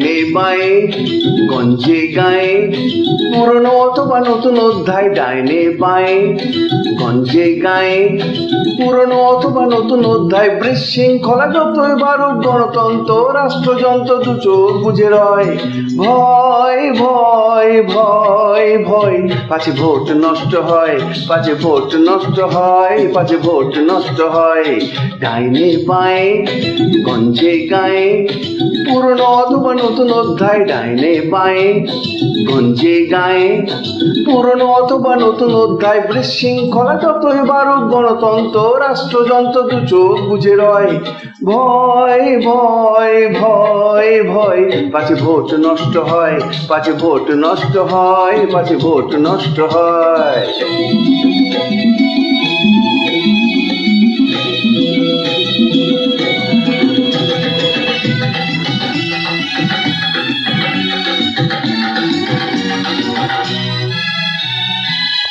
বায়ে, গঞ্জে গায়ে। পুরনো অথবা নতুন অধ্যায় ডাইনে বায়ে, গঞ্জে গায়ে। পুরনো অথবা নতুন অধ্যায় বিশৃঙ্খলা যতই বারুক গণতন্ত্র, রাষ্ট্রযন্ত্র দু চোখ বুঝে রয়। ভয় ভয় ভয় ভয়, পাছে ভোট নষ্ট হয়, পাছে ভোট নষ্ট হয়, পাছে ভোট নষ্ট হয়। ডাইনে বায়ে, গঞ্জে গায়ে। পুরনো অথবা নতুন অধ্যায় ডাইনে বায়ে, গঞ্জে গায়ে। পুরনো অথবা নতুন অধ্যায় বিশৃঙ্খলা যতই বারুক গণতন্ত্র, রাষ্ট্রযন্ত্র দু চোখ বুঝে রয়। ভয় ভয় ভয় ভয়, পাছে ভোট নষ্ট হয়, পাছে ভোট নষ্ট হয়, পাছে ভোট নষ্ট হয়।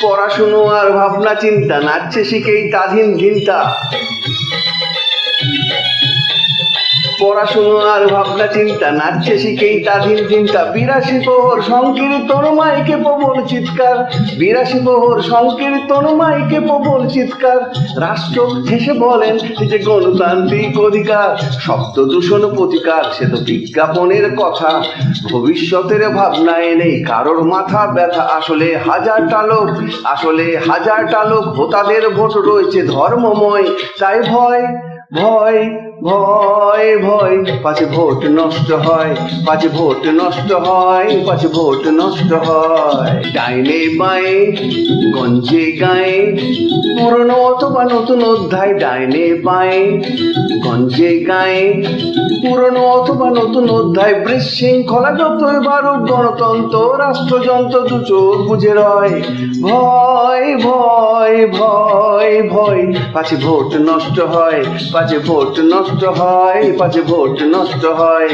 পড়াশুনো আর ভাবনা চিন্তা নাচছে শিখেই তাধীন ঘিন্তা। পড়াশুনো আর ভাবনা চিন্তা, নাচছে শিখেই তাধীন চিন্তা বিরাশি প্রহর সংকীর্তন মাইকে প্রবল চিৎকার। বিরাশি প্রহর সংকীর্তন মাইকে প্রবল চিৎকার। রাষ্ট্র হেসে বলেন যে গণতান্ত্রিক অধিকার, শব্দ দূষণ প্রতিকার, সে তো বিজ্ঞাপনের কথা। ভবিষ্যতের ভাবনায় নেই কারোর মাথা ব্যথা, আসলে হাজারটা লোক, আসলে হাজারটা লোক ভোটাদের ভোট রয়েছে ধর্মময়। তাই ভয় ভয় ভয় ভয়। পাছে ভোট নষ্ট হয় পাছে ভোট নষ্ট হয় পাছে ভোট নষ্ট হয়। ডাইনে বায়ে, গঞ্জে গায়ে। পুরনো অথবা নতুন অধ্যায় ডাইনে বায়ে, গঞ্জে গায়ে। পুরনো অথবা নতুন অধ্যায় বিশৃঙ্খলা যতই বারুক গণতন্ত্র, রাষ্ট্রযন্ত্র দু চোখ বুঝে রয়। ভয় ভয় ভয় ভয়। পাছে ভোট নষ্ট হয় পাছে ভোট নষ্ট হয় পাছে ভোট নষ্ট হয়।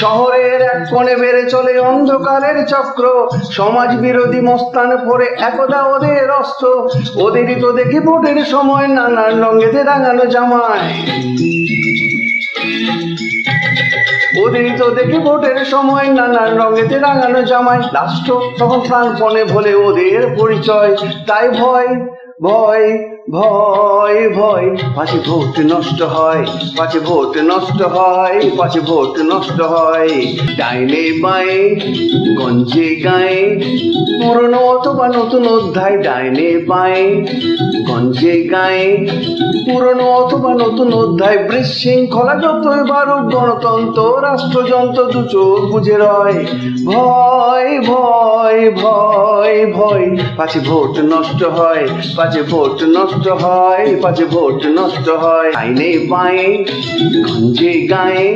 শহরের এক কোণে বেড়ে চলে অন্ধকারের চক্র সমাজ বিরোধী মস্তান পরে একদা ওদের অস্ত্র। ওদেরই তো দেখি ভোটের সময় নানান রঙেতে রাঙানো জামায়। ওদেরই তো দেখি ভোটের সময় নানান রঙেতে রাঙানো জামায় রাষ্ট্র তখন প্রাণপণে ভোলে ওদের পরিচয়। তাই ভয় ভয় ভয় ভয়। পাছে ভোট নষ্ট হয়, পাছে ভোট নষ্ট হয়, পাছে ভোট নষ্ট হয়। ডাইনে বায়ে গঞ্জে গায়ে। পুরনো অথবা নতুন অধ্যায়, ডাইনে বায়ে গঞ্জে গায়ে, পুরনো অথবা নতুন অধ্যায় বিশৃঙ্খলা যতই বারুক গণতন্ত্র, রাষ্ট্রযন্ত্র দু চোখ বুঝে রয়। ভয় ভয় ভয় ভয়, পাছে ভোট নষ্ট হয়, পাছে ভোট নষ্ট হয়, পাছে ভোট নষ্ট হয়। আইনে বায়ে গঞ্জে গায়ে,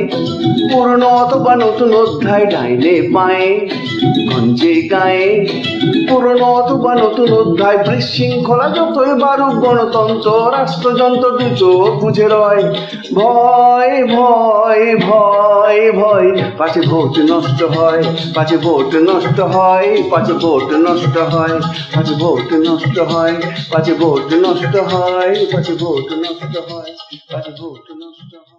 পুরনো অথবা নতুন অধ্যায় ডাইনে বায়ে গঞ্জে গায়ে, পুরনো অথবা নতুন অধ্যায় বিশৃঙ্খলা যতই বারুক গণতন্ত্র রাষ্ট্রযন্ত্র দু চোখ বুঝে রয়। ভয় ভয় ভয় ভয়, পাছে ভোট নষ্ট হয়, পাছে ভোট নষ্ট হয়, পাছে ভোট নষ্ট হয়, পাছে ভোট নষ্ট হয়, পাছে ভোট নষ্ট হয়, পাছে ভোট নষ্ট হয়, পাছে ভোট নষ্ট হয়।